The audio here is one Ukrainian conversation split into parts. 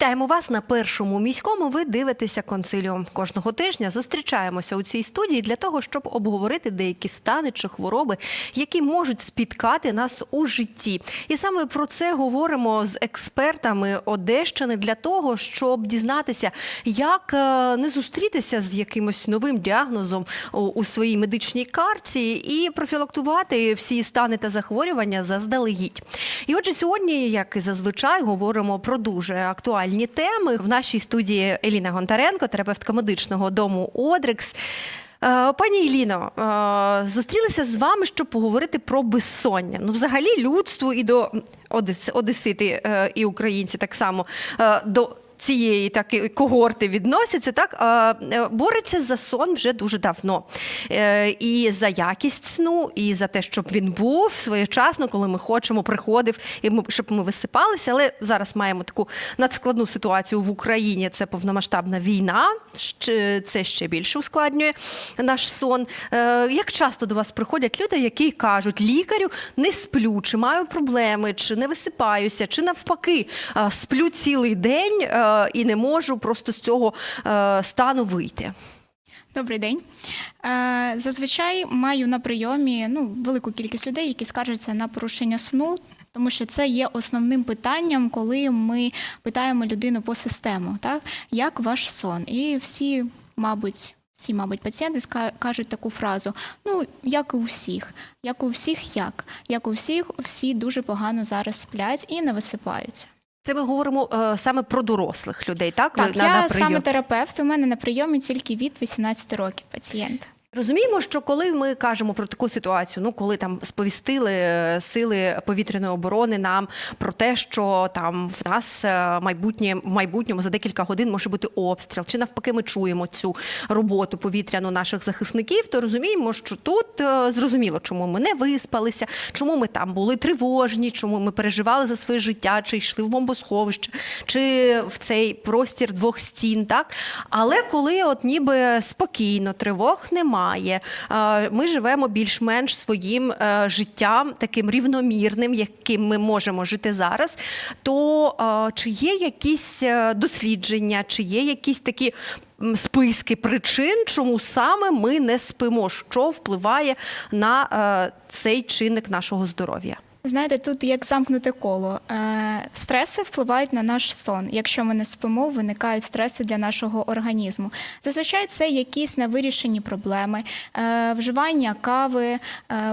Вітаємо вас на першому міському. Ви дивитеся консиліум. Кожного тижня зустрічаємося у цій студії для того, щоб обговорити деякі стани чи хвороби, які можуть спіткати нас у житті. І саме про це говоримо з експертами Одещини для того, щоб дізнатися, як е, не зустрітися з якимось новим діагнозом у- своїй медичній карті і профілактувати всі стани та захворювання заздалегідь. І отже, сьогодні, як і зазвичай, говоримо про дуже актуальні теми. В нашій студії Еліна Гонтаренко, терапевтка медичного дому Одрекс. Е, Пані Еліно, е, зустрілися з вами, щоб поговорити про безсоння. Ну, взагалі, людству і до Одесити е, і українці так само до цієї таки когорти відносяться, так е, бореться за сон вже дуже давно. Е, І за якість сну, і за те, щоб він був своєчасно, коли ми хочемо, приходив, і ми, щоб ми висипалися. Але зараз маємо таку надскладну ситуацію в Україні. Це повномасштабна війна. Це ще більше ускладнює наш сон. Е, Як часто до вас приходять люди, які кажуть, лікарю не сплю, чи маю проблеми, чи не висипаюся, чи навпаки сплю цілий день і не можу просто з цього е, стану вийти. Добрий день. Е, Зазвичай маю на прийомі ну, велику кількість людей, які скаржаться на порушення сну, тому що це є основним питанням, коли ми питаємо людину по систему, так? як ваш сон? І всі, мабуть, всі, мабуть, пацієнти кажуть таку фразу: ну, як і у всіх, як у всіх, як? Як у всіх, всі дуже погано зараз сплять і не висипаються. Це ми говоримо е, саме про дорослих людей, так? Так, Ви на- я на прийом. саме терапевт. У мене на прийомі тільки від 18 років пацієнта. Розуміємо, що коли ми кажемо про таку ситуацію, ну коли там сповістили е, сили повітряної оборони нам про те, що там в нас е, майбутнє в майбутньому за декілька годин може бути обстріл, чи навпаки, ми чуємо цю роботу повітряну наших захисників, то розуміємо, що тут е, зрозуміло, чому ми не виспалися, чому ми там були тривожні, чому ми переживали за своє життя, чи йшли в бомбосховище, чи в цей простір двох стін, так? Але коли от ніби спокійно, тривог немає, е, ми живемо більш-менш своїм е, життям, таким рівномірним, яким ми можемо жити зараз. То чи є якісь е, дослідження, чи є якісь такі списки причин, чому саме ми не спимо, що впливає на е, цей чинник нашого здоров'я? Знаєте, тут як замкнуте коло. Е, Стреси впливають на наш сон. Якщо ми не спимо, виникають стреси для нашого організму. Зазвичай це якісь невирішені проблеми, е, вживання кави, е,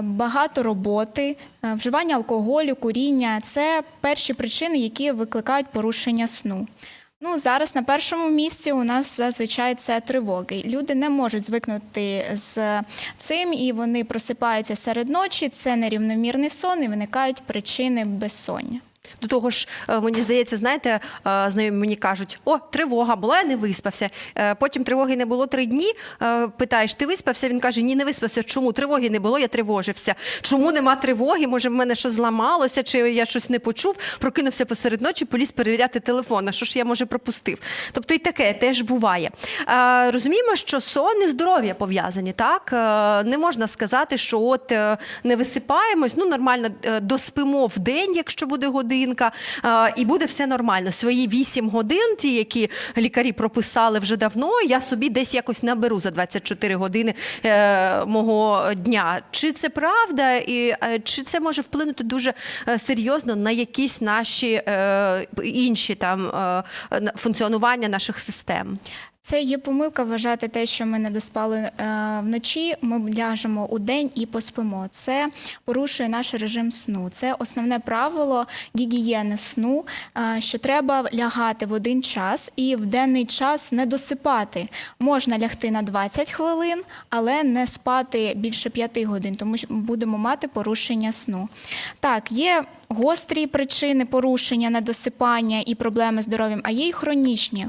багато роботи, вживання алкоголю, куріння це перші причини, які викликають порушення сну. Ну, зараз на першому місці у нас зазвичай це тривоги. Люди не можуть звикнути з цим, і вони просипаються серед ночі. Це нерівномірний сон, і виникають причини безсоння. До того ж, е, мені здається, знаєте, е, знайомі мені кажуть: о, тривога була, я не виспався. Е, Потім тривоги не було три дні. Питаєш, ти виспався? Він каже: Ні, не виспався. Чому тривоги не було? Я тривожився. Чому нема тривоги? Може, в мене щось зламалося, чи я щось не почув? Прокинувся посеред ночі, поліз перевіряти телефон. А що ж я може пропустив? Тобто і таке теж буває. Розуміємо, що сон і здоров'я пов'язані. Так не можна сказати, що от не висипаємось, ну нормально доспимо в день, якщо буде годинка, е, і буде все нормально. Свої 8 годин, ті, які лікарі прописали вже давно, я собі десь якось наберу за 24 години е, мого дня. Чи це правда, і е, чи це може вплинути дуже е, серйозно на якісь наші інші там функціонування наших систем? Це є помилка вважати те, що ми не доспали е, вночі. Ми ляжемо у день і поспимо. Це порушує наш режим сну. Це основне правило гігієни сну, е, що треба лягати в один час і в денний час не досипати. Можна лягти на 20 хвилин, але не спати більше 5 годин, тому що будемо мати порушення сну. Так, є гострі причини порушення, недосипання і проблеми з здоров'ям, а є й хронічні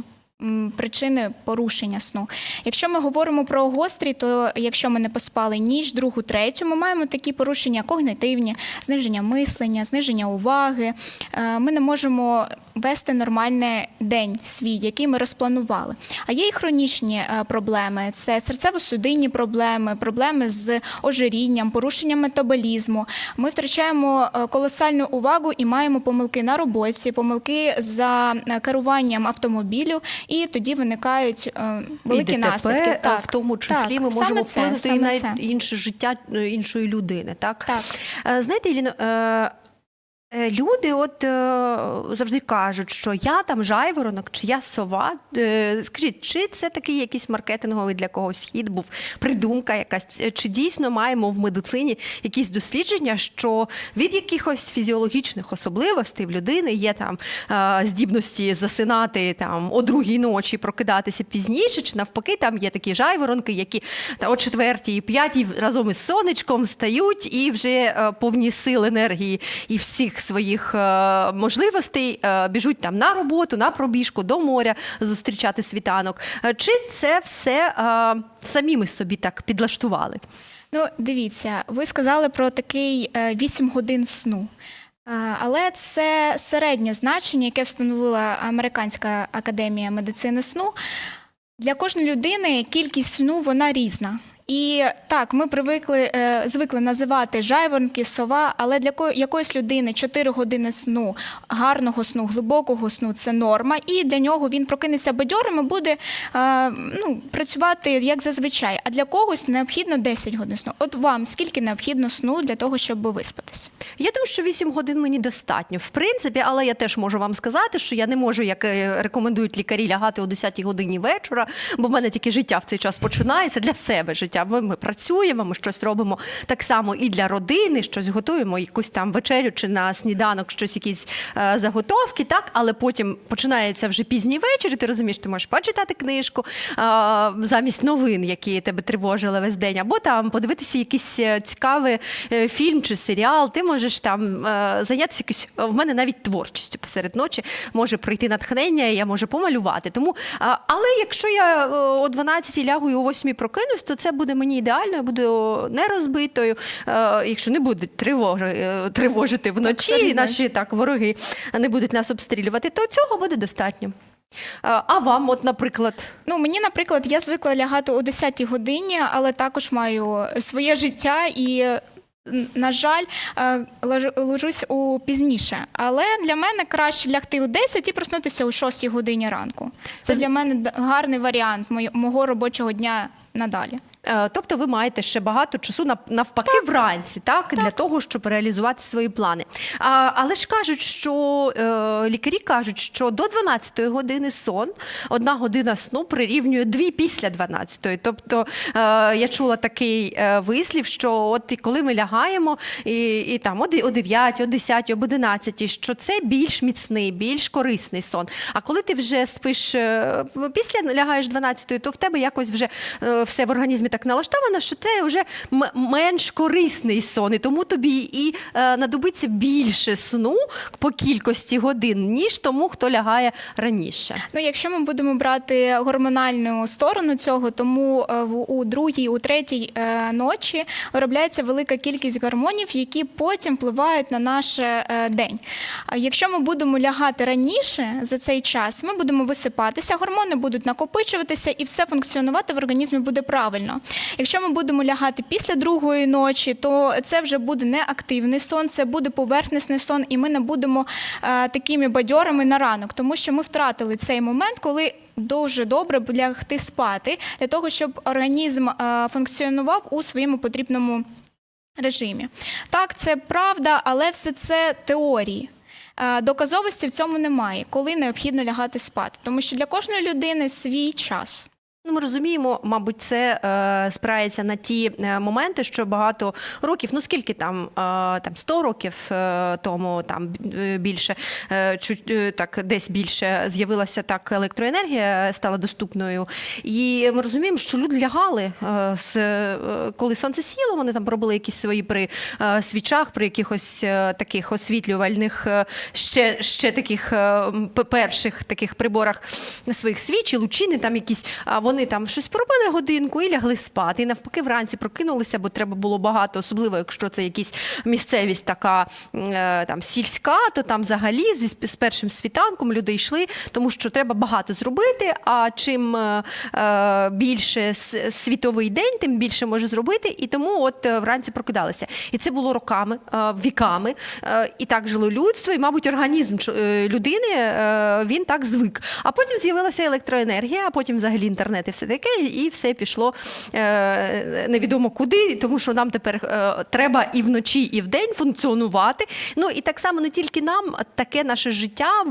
причини порушення сну. Якщо ми говоримо про гострі, то якщо ми не поспали ніч, другу, третю, ми маємо такі порушення когнитивні, зниження мислення, зниження уваги. Е, Ми не можемо вести нормальний день свій, який ми розпланували. А є і хронічні е, проблеми: це серцево-судинні проблеми, проблеми з ожирінням, порушенням метаболізму. Ми втрачаємо е, колосальну увагу і маємо помилки на роботі, помилки за е, керуванням автомобілю, і тоді виникають великі і ДТП, наслідки. а в тому числі так, ми можемо вплинути і на це. інше життя іншої людини. Так, Так. Знаєте, Іліно, люди от е, завжди кажуть, що я там жайворонок, чи я сова. Е, Скажіть, чи це такий якийсь маркетинговий для когось хід був, придумка якась? Е, Чи дійсно маємо в медицині якісь дослідження, що від якихось фізіологічних особливостей в людини є там е, здібності засинати там о другій ночі, прокидатися пізніше, чи навпаки, там є такі жайворонки, які та о четвертій, і п'ятій разом із сонечком стають і вже е, повні сил, енергії і всіх своїх е, можливостей е, біжуть там на роботу, на пробіжку, до моря зустрічати світанок. Е, Чи це все самі ми собі так підлаштували? Ну, дивіться, ви сказали про такий 8 годин сну. Але це середнє значення, яке встановила Американська академія медицини сну. Для кожної людини кількість сну вона різна. І так, ми привикли е, звикли називати жайворонки, сова, але для ко- якоїсь людини 4 години сну, гарного сну, глибокого сну це норма, і для нього він прокинеться бадьорим і буде е, ну, працювати як зазвичай. А для когось необхідно 10 годин сну. От вам скільки необхідно сну для того, щоб виспатися? Я думаю, що 8 годин мені достатньо, в принципі, але я теж можу вам сказати, що я не можу, як е, рекомендують лікарі, лягати о 10 годині вечора, бо в мене тільки життя в цей час починається для себе життя. Ми, ми працюємо, ми щось робимо так само і для родини, щось готуємо, якусь там вечерю чи на сніданок, щось якісь е, заготовки, так, але потім починається вже пізній вечір, і ти розумієш, ти можеш почитати книжку е, замість новин, які тебе тривожили весь день, або там подивитися якийсь е, цікавий е, фільм чи серіал. Ти можеш там е, зайнятися якось в мене навіть творчістю посеред ночі може прийти натхнення, я можу помалювати. Тому, е, але якщо я е, о 12 лягу і о 8 прокинусь, то це буде мені ідеально, я буду не розбитою, е, якщо не буде тривожи, е, тривожити вночі, все і наші так вороги не будуть нас обстрілювати, то цього буде достатньо. Е, А вам, от, наприклад, Ну, мені, наприклад, я звикла лягати о 10-й годині, але також маю своє життя і. На жаль, ложусь у пізніше, але для мене краще лягти у 10 і проснутися у 6 годині ранку. Це- для мене гарний варіант мого робочого дня надалі. Е, Тобто ви маєте ще багато часу нав- навпаки вранці, так, для того, щоб реалізувати свої плани. А, але ж кажуть, що е, лікарі кажуть, що до 12-ї години сон, одна година сну прирівнює дві після 12-ї. Тобто е, я чула такий е, вислів, що от коли ми лягаємо, і, і там о 9, о 10, об 11, що це більш міцний, більш корисний сон. А коли ти вже спиш після лягаєш 12-ї, то в тебе якось вже е, все в організмі так налаштовано, що це вже менш корисний сон, і тому тобі і е, надобиться більше сну по кількості годин, ніж тому, хто лягає раніше. Ну, якщо ми будемо брати гормональну сторону цього, тому е, у другій, у третій е, ночі виробляється велика кількість гормонів, які потім впливають на наш е, день. Якщо ми будемо лягати раніше за цей час, ми будемо висипатися, гормони будуть накопичуватися і все функціонувати в організмі буде правильно. Якщо ми будемо лягати після другої ночі, то це вже буде не активний сон, це буде поверхностний сон, і ми не будемо е, такими бадьорами на ранок, тому що ми втратили цей момент, коли. Дуже добре лягти спати для того, щоб організм е, функціонував у своєму потрібному режимі. Так, це правда, але все це теорії. Е, Доказовості в цьому немає, коли необхідно лягати спати, тому що для кожної людини свій час. Ну, ми розуміємо, мабуть, це е, спирається на ті е, моменти, що багато років, ну скільки там, е, там 100 років е, тому, там е, більше, е, чуть е, так десь більше з'явилася так електроенергія, стала доступною. І ми розуміємо, що люди лягали е, з е, коли сонце сіло, вони там робили якісь свої при е, свічах, при якихось е, таких освітлювальних е, ще, ще таких е, перших таких приборах своїх свіч, і лучини, там якісь. Вони вони там щось поробили годинку і лягли спати. І навпаки, вранці прокинулися, бо треба було багато, особливо якщо це якась місцевість така е, там сільська, то там взагалі зі з першим світанком люди йшли, тому що треба багато зробити. А чим е, е, більше світовий день, тим більше може зробити. І тому от вранці прокидалися. І це було роками, віками. І так жило людство, і, мабуть, організм людини він так звик. А потім з'явилася електроенергія, а потім взагалі інтернет і все таке, і все пішло е, невідомо куди, тому що нам тепер е, треба і вночі, і вдень функціонувати. Ну і так само не тільки нам, таке наше життя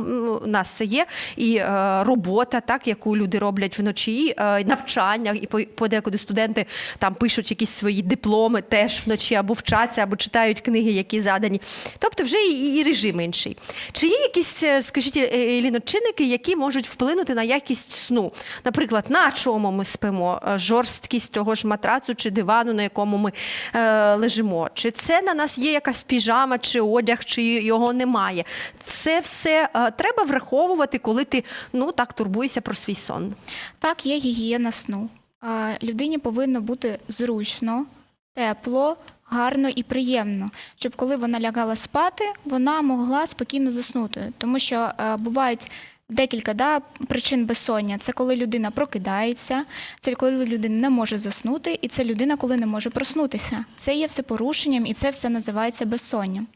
у нас це є, і е, робота, так яку люди роблять вночі, навчання, і подекуди студенти там пишуть якісь свої дипломи теж вночі або вчаться, або читають книги, які задані. Тобто вже і, режим інший. Чи є якісь, скажіть, Еліно, чинники, які можуть вплинути на якість сну? Наприклад, на чому ми спимо? Е, Жорсткість того ж матрацу чи дивану, на якому ми е, лежимо? Чи це на нас є якась піжама, чи одяг, чи його немає? Це все е, треба враховувати, коли ти ну так турбуєшся про свій сон. Так, є гігієна сну. Е, Людині повинно бути зручно, тепло, гарно і приємно, щоб коли вона лягала спати, вона могла спокійно заснути. Тому що е, бувають декілька да, причин безсоння. Це коли людина прокидається, це коли людина не може заснути, і це людина, коли не може проснутися. Це є все порушенням, і це все називається безсонням.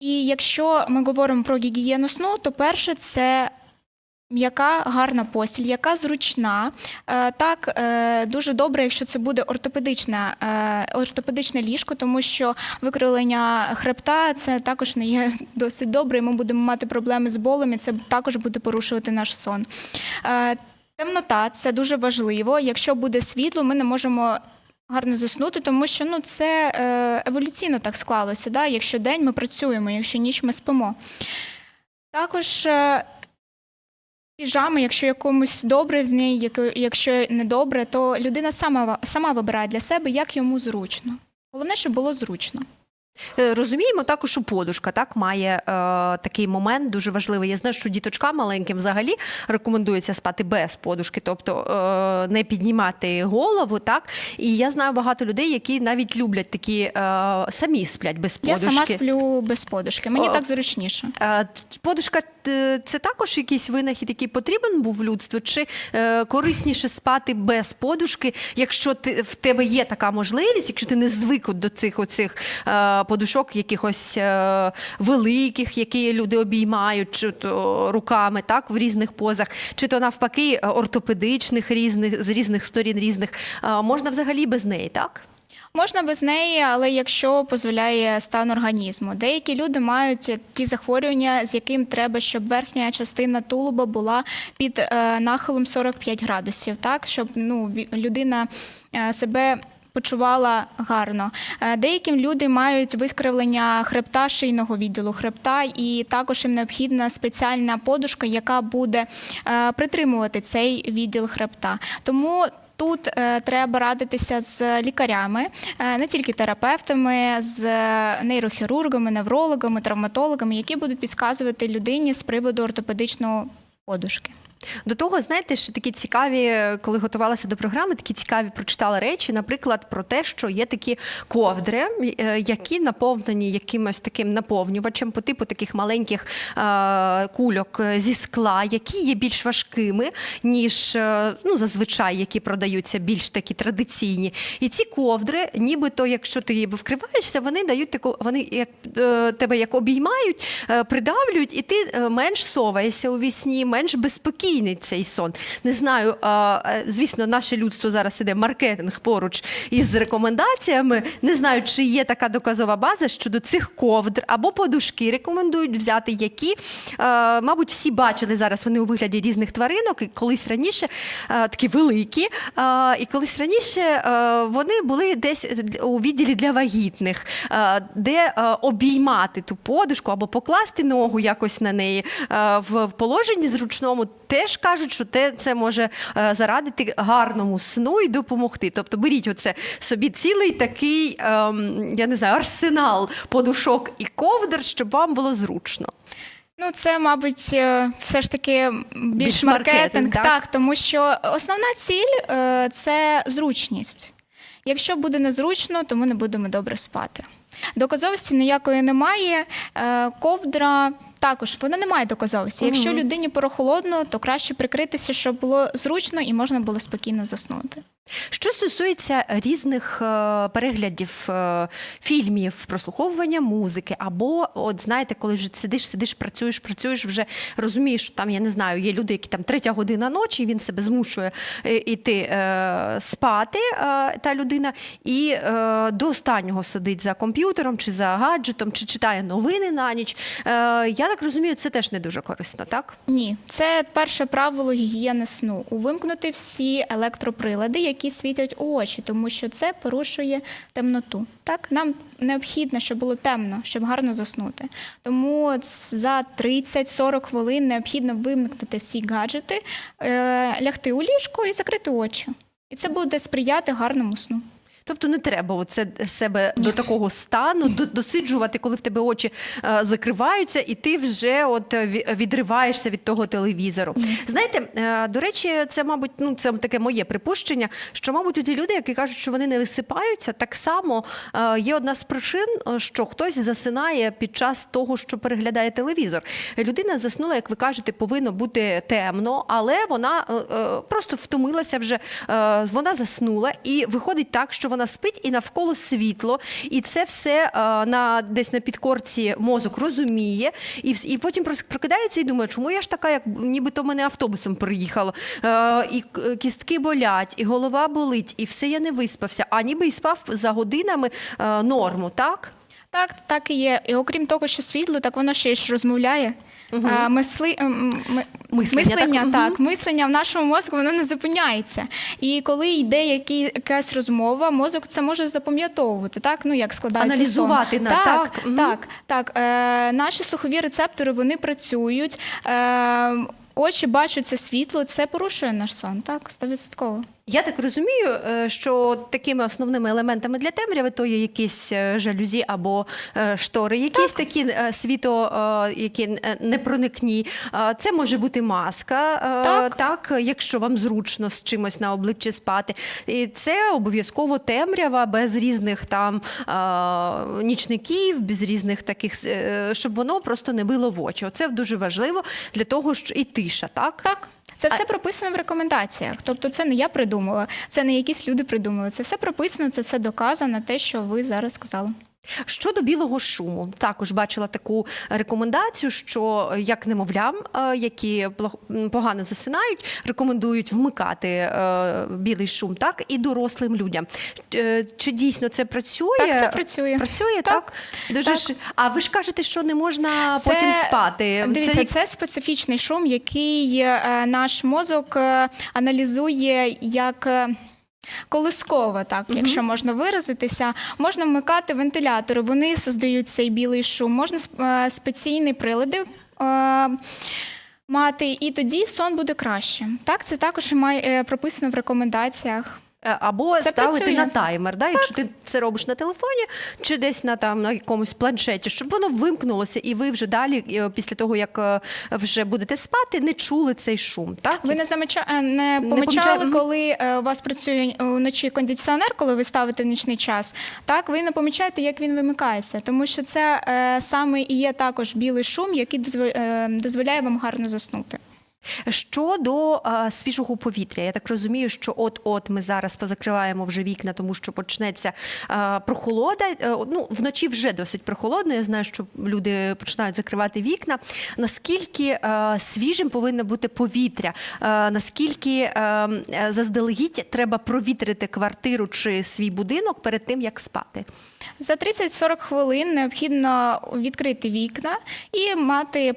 І якщо ми говоримо про гігієну сну, то перше це М'яка гарна постіль, яка зручна. Е, Так, е, дуже добре, якщо це буде ортопедичне, ортопедичне ліжко, тому що викривлення хребта це також не є досить добре, і ми будемо мати проблеми з болем, і це також буде порушувати наш сон. Е, Темнота це дуже важливо. Якщо буде світло, ми не можемо. Гарно заснути, тому що ну це еволюційно так склалося. Да? Якщо день ми працюємо, якщо ніч ми спимо. Також Піжами, якщо якомусь добре з неї, якщо не добре, то людина сама сама вибирає для себе, як йому зручно. Головне, щоб було зручно. Е, Розуміємо також, що подушка так має е, такий момент дуже важливий. Я знаю, що діточкам маленьким взагалі рекомендується спати без подушки, тобто е, не піднімати голову. Так і я знаю багато людей, які навіть люблять такі е, самі сплять без подушки. Я сама сплю без подушки. Мені О. так зручніше. Е, Подушка це також якийсь винахід, який потрібен був людству, чи е, корисніше спати без подушки, якщо ти в тебе є така можливість, якщо ти не звик до цих оцих е, подушок, якихось е, великих, які люди обіймають, чи то руками, так в різних позах, чи то навпаки е, ортопедичних різних з різних сторін різних, е, можна взагалі без неї, так? Можна без неї, але якщо дозволяє стан організму. Деякі люди мають ті захворювання, з яким треба, щоб верхня частина тулуба була під нахилом 45 градусів, так щоб ну людина себе. Почувала гарно. Е, Деяким люди мають викривлення хребта шийного відділу хребта, і також їм необхідна спеціальна подушка, яка буде е, притримувати цей відділ хребта. Тому Тут е, треба радитися з лікарями, не тільки терапевтами, з нейрохірургами, неврологами, травматологами, які будуть підказувати людині з приводу ортопедичного подушки. До того, знаєте, ще такі цікаві, коли готувалася до програми, такі цікаві прочитала речі, наприклад, про те, що є такі ковдри, е, які наповнені якимось таким наповнювачем по типу таких маленьких е, кульок зі скла, які є більш важкими, ніж е, ну, зазвичай, які продаються більш такі традиційні. І ці ковдри, нібито, якщо ти вкриваєшся, вони дають таку, вони як тебе як обіймають, придавлюють, і ти менш соваєшся у вісні, менш безпокійний цей сон. Не знаю, е, звісно, наше людство зараз іде маркетинг поруч із рекомендаціями. Не знаю, чи є така доказова база щодо цих ковдр або подушки. Рекомендують взяти, які, е, мабуть, всі бачили зараз. Вони у вигляді різних тваринок, і колись раніше е, такі великі. І колись раніше вони були десь у відділі для вагітних, де обіймати ту подушку або покласти ногу якось на неї в положенні зручному. Теж кажуть, що те це може е, зарадити гарному сну і допомогти. Тобто беріть оце собі цілий такий, ем, я не знаю, арсенал подушок і ковдр, щоб вам було зручно. Ну, це, мабуть, е, все ж таки більш, Більш маркетинг, маркетинг, так? так? тому що основна ціль е, це зручність. Якщо буде незручно, то ми не будемо добре спати. Доказовості ніякої немає. Ковдра також вона не має доказовості. Якщо людині прохолодно, то краще прикритися, щоб було зручно і можна було спокійно заснути. Що стосується різних е, переглядів е, фільмів, прослуховування музики, або, от знаєте, коли вже сидиш, сидиш, працюєш, працюєш, вже розумієш, що там я не знаю, є люди, які там третя година ночі, він себе змушує іти е, спати, та людина, і до останнього сидить за комп'ютером чи за гаджетом, чи читає новини на ніч. Я так розумію, це теж не дуже корисно, так? Ні, це перше правило гігієни сну. Увимкнути всі електроприлади, які світять у очі, тому що це порушує темноту. Так, нам необхідно, щоб було темно, щоб гарно заснути. Тому за 30-40 хвилин необхідно вимкнути всі гаджети, е, лягти у ліжко і закрити очі. І це буде сприяти гарному сну. Тобто не треба оце себе до такого стану досиджувати, коли в тебе очі е, закриваються, і ти вже от е, відриваєшся від того телевізору. Знаєте, е, до речі, це, мабуть, ну це таке моє припущення, що, мабуть, ті люди, які кажуть, що вони не висипаються, так само є одна з причин, що хтось засинає під час того, що переглядає телевізор. Людина заснула, як ви кажете, повинно бути темно, але вона просто втомилася вже, вона заснула, і виходить так, що вона спить і навколо світло, і це все е, на десь на підкорці мозок розуміє, і, і потім прокидається і думає, чому я ж така, як нібито мене автобусом приїхало, е, і кістки болять, і голова болить, і все я не виспався, а ніби і спав за годинами е, норму, так? Так, так і є. І окрім того, що світло, так воно ще ж розмовляє. А, мисли, м, м- Мислення, так? мислення, Мгм. так, мислення в нашому мозку воно не зупиняється. І коли йде які, якась розмова, мозок це може запам'ятовувати, так ну як складається Аналізувати сон. на- так, так, мгм. так, так. Е, наші слухові рецептори вони працюють. Е, очі бачать це світло, це порушує наш сон. Так, стовідсотково. Я так розумію, е, що такими основними елементами для темряви то є якісь е, жалюзі або е, штори, якісь такі е, світо, які непроникні. Це може бути маска, е, Так. якщо вам зручно з чимось на обличчі спати. І це обов'язково темрява без різних там нічників, без різних таких, щоб воно просто не било в очі. Це дуже важливо для того, що і тиша, так? Так. Це все прописано в рекомендаціях. Тобто, це не я придумала, це не якісь люди придумали. Це все прописано, це все доказано, те, що ви зараз сказали. Щодо білого шуму, також бачила таку рекомендацію, що як немовлям, е, які погано засинають, рекомендують вмикати е, білий шум, так і дорослим людям. Е, Чи дійсно це працює? Так, це працює. Працює, так? Так, Дуже так. А ви ж кажете, що не можна Це- потім спати. Дивіться, як- це, специфічний шум, який наш мозок аналізує як. Колисково, так, якщо можна виразитися, можна вмикати вентилятори. Вони создають цей білий шум. Можна е, спеційні прилади е, мати, і тоді сон буде краще. Так, це також має е, прописано в рекомендаціях. Е, Або Це ставити працює. на таймер, да? якщо ти це робиш на телефоні чи десь на там на якомусь планшеті, щоб воно вимкнулося, і ви вже далі, е, після того як е, вже будете спати, не чули цей шум. Так Ви не замеча... не помічали, мгм. коли е, у вас працює вночі кондиціонер, коли ви ставите в нічний час. Так, ви не помічаєте, як він вимикається, тому що це е, саме і є також білий шум, який дозволяє вам гарно заснути. Щодо е, свіжого повітря, я так розумію, що от-от ми зараз позакриваємо вже вікна, тому що почнеться е, прохолода. Е, ну, вночі вже досить прохолодно. Я знаю, що люди починають закривати вікна. Наскільки е, свіжим повинно бути повітря? Е, наскільки е, заздалегідь треба провітрити квартиру чи свій будинок перед тим, як спати? За 30-40 хвилин необхідно відкрити вікна і мати.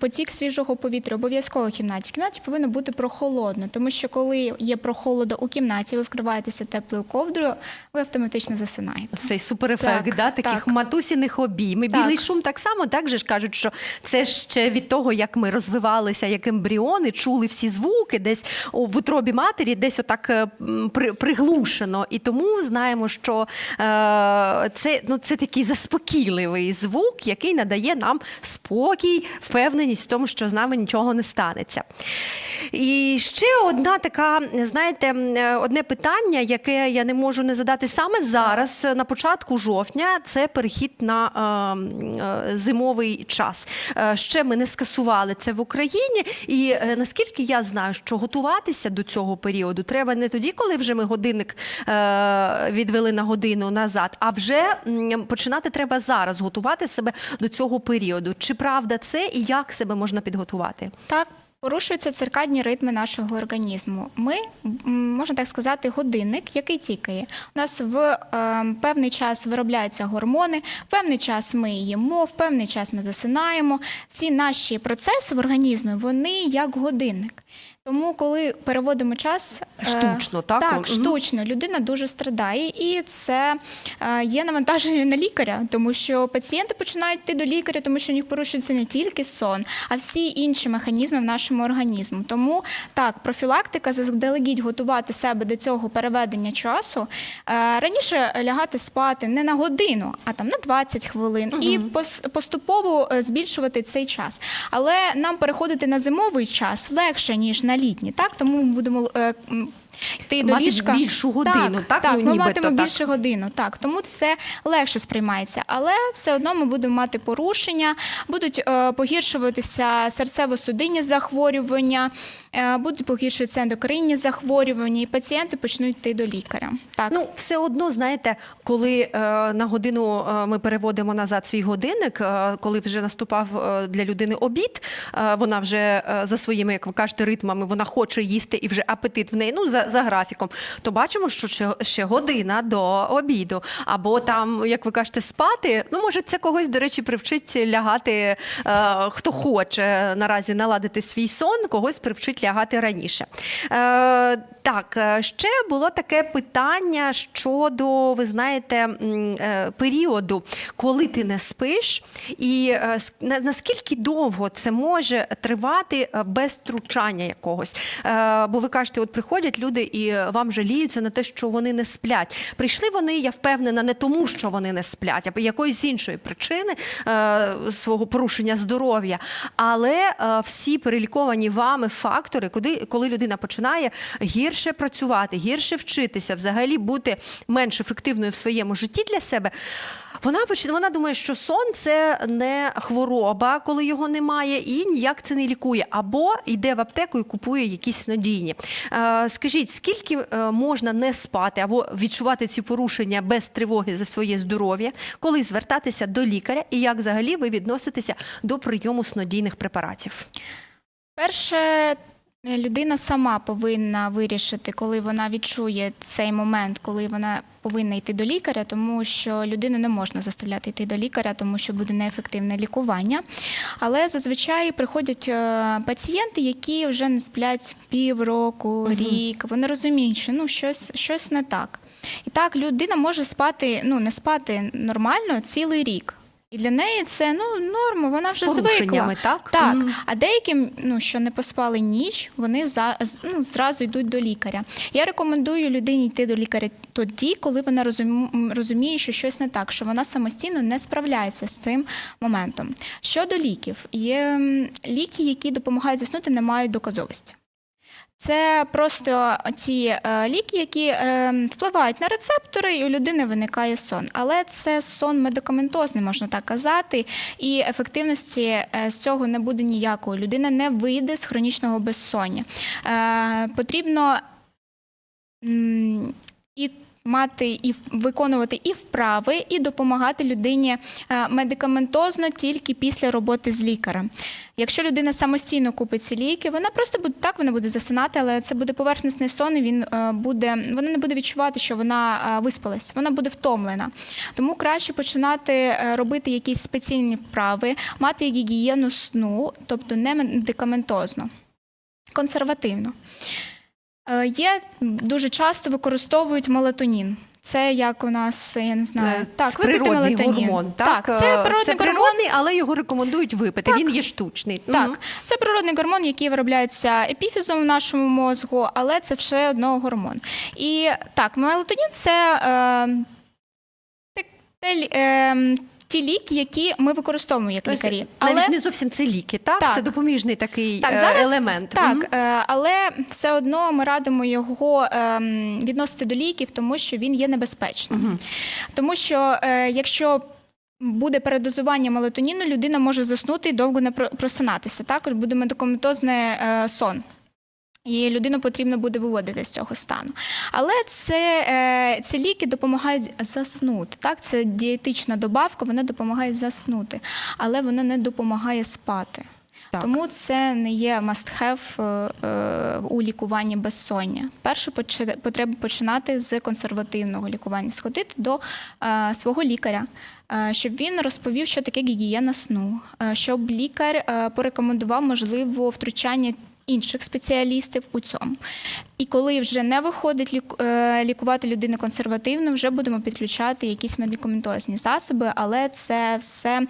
Потік свіжого повітря обов'язково в кімнаті. В кімнаті повинно бути прохолодно, тому що коли є прохолодо у кімнаті, ви вкриваєтеся теплою ковдрою, ви автоматично засинаєте. Цей суперефект, Так, да, таких так. матусіних обійм. І Так. Білий шум так само, так же ж кажуть, що це ще від того, як ми розвивалися як ембріони, чули всі звуки, десь в утробі матері, десь отак е, при, приглушено. І тому знаємо, що е, це, ну, це такий заспокійливий звук, який надає нам спокій, впевненість впевненість в тому, що з нами нічого не станеться. І ще одна така, знаєте, е, одне питання, яке я не можу не задати саме зараз, е, на початку жовтня, це перехід на е, е, зимовий час. Е, ще ми не скасували це в Україні, і е, наскільки я знаю, що готуватися до цього періоду треба не тоді, коли вже ми годинник е, відвели на годину назад, а вже починати треба зараз готувати себе до цього періоду. Чи правда це і як себе можна підготувати? Так, порушуються циркадні ритми нашого організму. Ми, можна так сказати, годинник, який тікає. У нас в е, певний час виробляються гормони, в певний час ми їмо, в певний час ми засинаємо. Всі наші процеси в організмі вони як годинник. Тому, коли переводимо час е, Штучно, так? Так, штучно людина дуже страдає, і це е, є навантаження на лікаря, тому що пацієнти починають йти до лікаря, тому що у них порушується не тільки сон, а всі інші механізми в нашому організму. Тому так, профілактика заздалегідь готувати себе до цього переведення часу. Е, Раніше лягати спати не на годину, а там на 20 хвилин, і поступово збільшувати цей час. Але нам переходити на зимовий час легше ніж на літні. Так, тому ми будемо. М, до ліжка більшу годину, так? Так, Ну, ми нібито матимемо так. більше годину. Так, тому це легше сприймається. Але все одно ми будемо мати порушення, будуть е, погіршуватися серцево-судинні захворювання, е, будуть погіршуватися ендокринні захворювання, і пацієнти почнуть йти до лікаря. Так. Ну, все одно, знаєте, коли е, на годину е, ми переводимо назад свій годинник, е, коли вже наступав е, для людини обід, е, вона вже е, за своїми, як ви кажете, ритмами, вона хоче їсти і вже апетит в неї, ну, за, за графіком, то бачимо, що ще, година до обіду. Або там, як ви кажете, спати. Ну, може, це когось, до речі, привчить лягати, е, хто хоче наразі наладити свій сон, когось привчить лягати раніше. Е, так, е, ще було таке питання щодо, ви знаєте, е, періоду, коли ти не спиш, і е, наскільки довго це може тривати без втручання якогось. Бо ви кажете, от приходять люди і вам жаліються на те, що вони не сплять. Прийшли вони, я впевнена, не тому, що вони не сплять, а якоїсь іншої причини е, свого порушення здоров'я. Але е, всі переліковані вами фактори, куди, коли людина починає гірше працювати, гірше вчитися, взагалі бути менш ефективною в своєму житті для себе. Вона почне, вона думає, що сон це не хвороба, коли його немає, і ніяк це не лікує. Або йде в аптеку і купує якісь снодійні. Е, скажіть, скільки е, можна не спати або відчувати ці порушення без тривоги за своє здоров'я, коли звертатися до лікаря, і як взагалі ви відноситеся до прийому снодійних препаратів? Перше, людина сама повинна вирішити, коли вона відчує цей момент, коли вона повинна йти до лікаря, тому що людину не можна заставляти йти до лікаря, тому що буде неефективне лікування. Але зазвичай приходять е, пацієнти, які вже не сплять півроку, рік. Вони розуміють, що ну щось, щось не так. І так людина може спати, ну не спати нормально цілий рік. І для неї це ну норма, вона вже порушеннями, звикла. так? Так. Мгм. А деяким, ну що не поспали ніч, вони за з- ну, зразу йдуть до лікаря. Я рекомендую людині йти до лікаря тоді, коли вона розуміє, що щось не так, що вона самостійно не справляється з цим моментом. Щодо ліків, є ліки, які допомагають заснути, не мають доказовості. Це просто ті е, ліки, які е, впливають на рецептори, і у людини виникає сон. Але це сон медикаментозний, можна так казати, і ефективності е, з цього не буде ніякої. Людина не вийде з хронічного безсоння. Потрібно і мати і виконувати і вправи, і допомагати людині е, медикаментозно тільки після роботи з лікарем. Якщо людина самостійно купить ці ліки, вона просто буде так, вона буде засинати, але це буде поверхностний сон. і Він е, буде, вона не буде відчувати, що вона е, виспалась, вона буде втомлена. Тому краще починати робити якісь спеційні вправи, мати гігієну сну, тобто не медикаментозно, консервативно. Е, Є дуже часто використовують мелатонін. Це як у нас, я не знаю, Е, так, випити природний мелатонін. гормон. Так, так це Е, природний це гормон. природний, але його рекомендують випити. Він є штучний. Так, це природний гормон, який виробляється епіфізом в нашому мозку, але це все одно гормон. І так, мелатонін це е, те- е, ті ліки, які ми використовуємо як Тобто, лікарі. навіть не зовсім це ліки, так? Так. Це допоміжний такий Так, е, зараз елемент. Так, е, але все одно ми радимо його ем, відносити до ліків, тому що він є небезпечним. Тому що е, якщо буде передозування мелатоніну, людина може заснути і довго не про- просинатися. Також буде медикаментозний сон. І людину потрібно буде виводити з цього стану. Але це, е, ці ліки допомагають заснути. Так? Це дієтична добавка, вона допомагає заснути, але вона не допомагає спати. Так. Тому це не є must-have е, е, у лікуванні безсоння. Перше потреба починати з консервативного лікування, сходити до свого лікаря, щоб він розповів, що таке гігієна сну, щоб лікар порекомендував можливо втручання. Інших спеціалістів у цьому. І коли вже не виходить е, лікувати людину консервативно, вже будемо підключати якісь медикаментозні засоби, але це все е,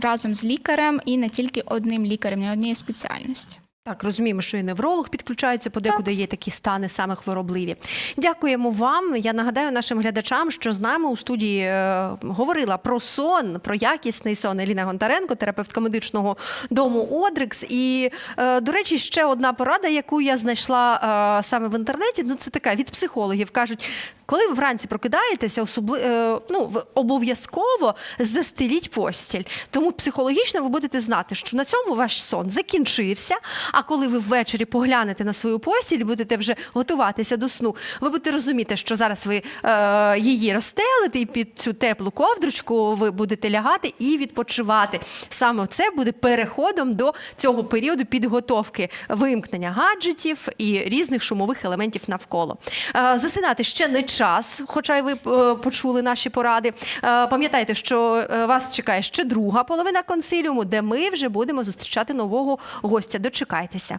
разом з лікарем і не тільки одним лікарем, не однієї спеціальності. Так, розуміємо, що і невролог підключається, подекуди є такі стани саме хворобливі. Дякуємо вам. Я нагадаю нашим глядачам, що з нами у студії е, говорила про сон, про якісний сон Еліна Гонтаренко, терапевтка медичного дому Одрикс. І, е, до речі, ще одна порада, яку я знайшла е, саме в інтернеті. Ну, це така від психологів. кажуть, коли ви вранці прокидаєтеся, особли... е, ну, обов'язково застеліть постіль. Тому психологічно ви будете знати, що на цьому ваш сон закінчився. А коли ви ввечері поглянете на свою постіль, будете вже готуватися до сну, ви будете розуміти, що зараз ви е, її розстелите, і під цю теплу ковдручку ви будете лягати і відпочивати. Саме це буде переходом до цього періоду підготовки вимкнення гаджетів і різних шумових елементів навколо. Е, засинати ще не час, хоча й ви е, почули наші поради. Е, пам'ятайте, що е, вас чекає ще друга половина консиліуму, де ми вже будемо зустрічати нового гостя. Дочекайтеся.